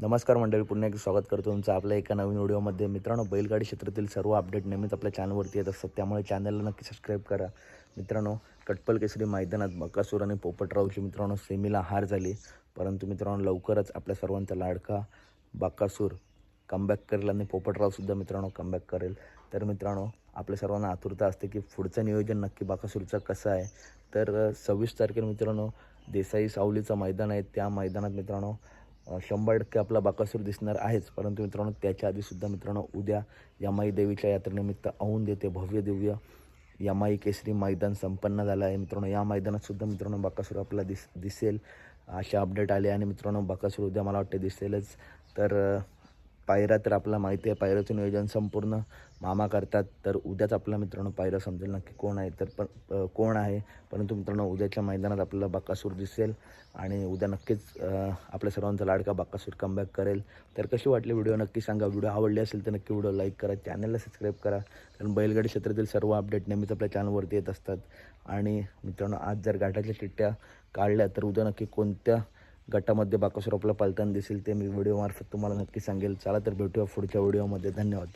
नमस्कार मंडळी पुन्हा एक स्वागत करतो तुमचं आपल्या एका नवीन व्हिडिओमध्ये. मित्रांनो बैलगाडी क्षेत्रातील सर्व अपडेट नेहमीच आपल्या चॅनलवरती येत असतात. त्यामुळे चॅनलला नक्की सबस्क्राईब करा. मित्रांनो कटपल केसरी मैदानात बकासूर आणि पोपटरावची मित्रांनो सेमीला हार झाली. परंतु मित्रांनो लवकरच आपल्या सर्वांचा लाडका बाकासूर कमबॅक करेल आणि पोपटरावसुद्धा मित्रांनो कमबॅक करेल. तर मित्रांनो आपल्या सर्वांना आतुरता असते की पुढचं नियोजन नक्की बाकासूरचं कसं आहे. तर सव्वीस तारखेला मित्रांनो देसाई सावलीचं मैदान आहे. त्या मैदानात मित्रांनो शंभर टक्के आपला बाकासूर दिसणार आहेच. परंतु मित्रांनो त्याच्या आधीसुद्धा मित्रांनो उद्या यमाई देवीच्या यात्रेनिमित्त औन देते भव्य दिव्य यमाई केसरी मैदान संपन्न झालं आहे. मित्रांनो या मैदानातसुद्धा मित्रांनो बाकासूर आपला दिस दिसेल. असे अपडेट आले आणि मित्रांनो बाकासूर उद्या मला वाटते दिसेलच. तर पायऱ्या तर आपल्याला माहिती आहे पायऱ्याचं नियोजन संपूर्ण मामा करतात. तर उद्याच आपल्या मित्रांनो पायऱ्या समजेल नक्की कोण आहे तर पण कोण आहे. परंतु मित्रांनो उद्याच्या मैदानात आपल्याला बाकासूर दिसेल आणि उद्या नक्कीच आपल्या सर्वांचा लाडका बाकासूर कमबॅक करेल. तर कशी वाटली व्हिडिओ नक्की सांगा. व्हिडिओ आवडली असेल तर नक्की व्हिडिओ लाईक करा चॅनलला सबस्क्राईब करा. कारण बैलगाडी क्षेत्रातील सर्व अपडेट नेहमीच आपल्या चॅनलवरती येत असतात. आणि मित्रांनो आज जर गाठाच्या चिठ्ठ्या काढल्या तर उद्या नक्की कोणत्या गटामध्ये बाकासूर आपला दिसेल ते मी व्हिडिओमार्फत तुम्हाला नक्की सांगेल. चला तर भेटूया पुढच्या व्हिडिओमध्ये धन्यवाद.